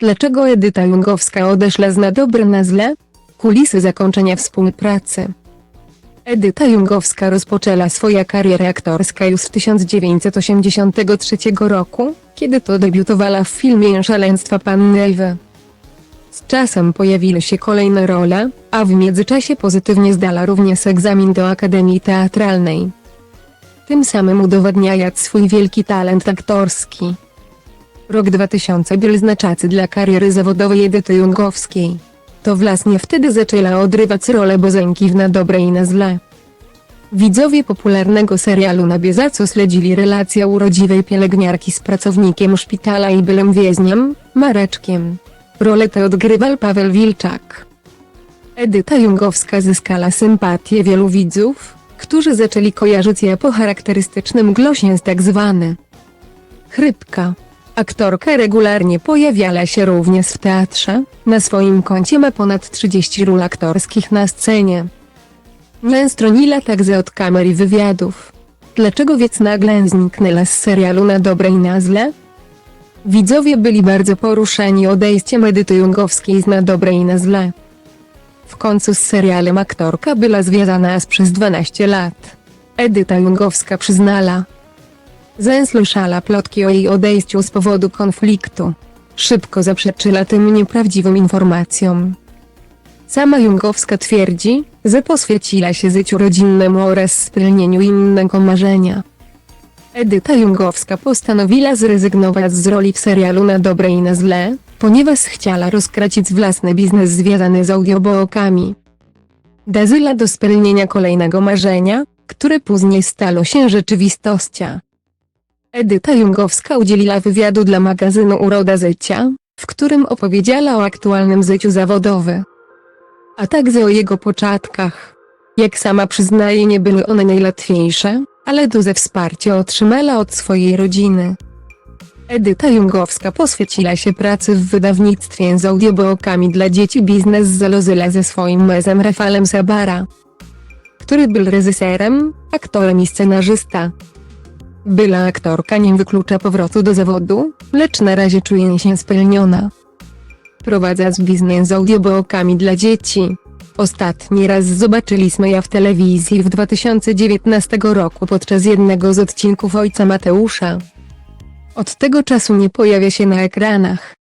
Dlaczego Edyta Jungowska odeszła z na dobre na źle? Kulisy zakończenia współpracy. Edyta Jungowska rozpoczęła swoją karierę aktorską już w 1983 roku, kiedy to debiutowała w filmie Szaleństwa Panny Ewy. Z czasem pojawiły się kolejne role, a w międzyczasie pozytywnie zdała również egzamin do Akademii Teatralnej. Tym samym udowadniając swój wielki talent aktorski. Rok 2000 był znaczący dla kariery zawodowej Edyty Jungowskiej. To właśnie wtedy zaczęła odrywać rolę Bozenki w Na dobre i na złe. Widzowie popularnego serialu na bieżąco śledzili relację urodziwej pielęgniarki z pracownikiem szpitala i byłym więźniem, Mareczkiem. Rolę tę odgrywał Paweł Wilczak. Edyta Jungowska zyskała sympatię wielu widzów, którzy zaczęli kojarzyć je po charakterystycznym głosie z tak zwany chrypka. Aktorka regularnie pojawiała się również w teatrze, na swoim koncie ma ponad 30 ról aktorskich na scenie. Nie stroniła także od kamer i wywiadów. Dlaczego więc nagle zniknęła z serialu na dobre i na źle? Widzowie byli bardzo poruszeni odejściem Edyty Jungowskiej z na dobre i na źle. W końcu z serialem aktorka była związana przez 12 lat. Edyta Jungowska przyznała, Zensłyszała plotki o jej odejściu z powodu konfliktu. Szybko zaprzeczyła tym nieprawdziwym informacjom. Sama Jungowska twierdzi, że poświęciła się życiu rodzinnemu oraz spełnieniu innego marzenia. Edyta Jungowska postanowiła zrezygnować z roli w serialu na dobre i na źle, ponieważ chciała rozkracić własny biznes związany z audiobookami. Dazyla do spełnienia kolejnego marzenia, które później stało się rzeczywistością. Edyta Jungowska udzieliła wywiadu dla magazynu Uroda Życia, w którym opowiedziała o aktualnym życiu zawodowym, a także o jego początkach. Jak sama przyznaje nie były one najłatwiejsze, ale duże wsparcie otrzymała od swojej rodziny. Edyta Jungowska poświęciła się pracy w wydawnictwie z audiobookami dla dzieci biznes zalożyła ze swoim mężem Rafalem Sabara, który był reżyserem, aktorem i scenarzysta. Była aktorka nie wyklucza powrotu do zawodu, lecz na razie czuje się spełniona. Prowadząc biznes z audiobookami dla dzieci. Ostatni raz zobaczyliśmy ją w telewizji w 2019 roku podczas jednego z odcinków Ojca Mateusza. Od tego czasu nie pojawia się na ekranach.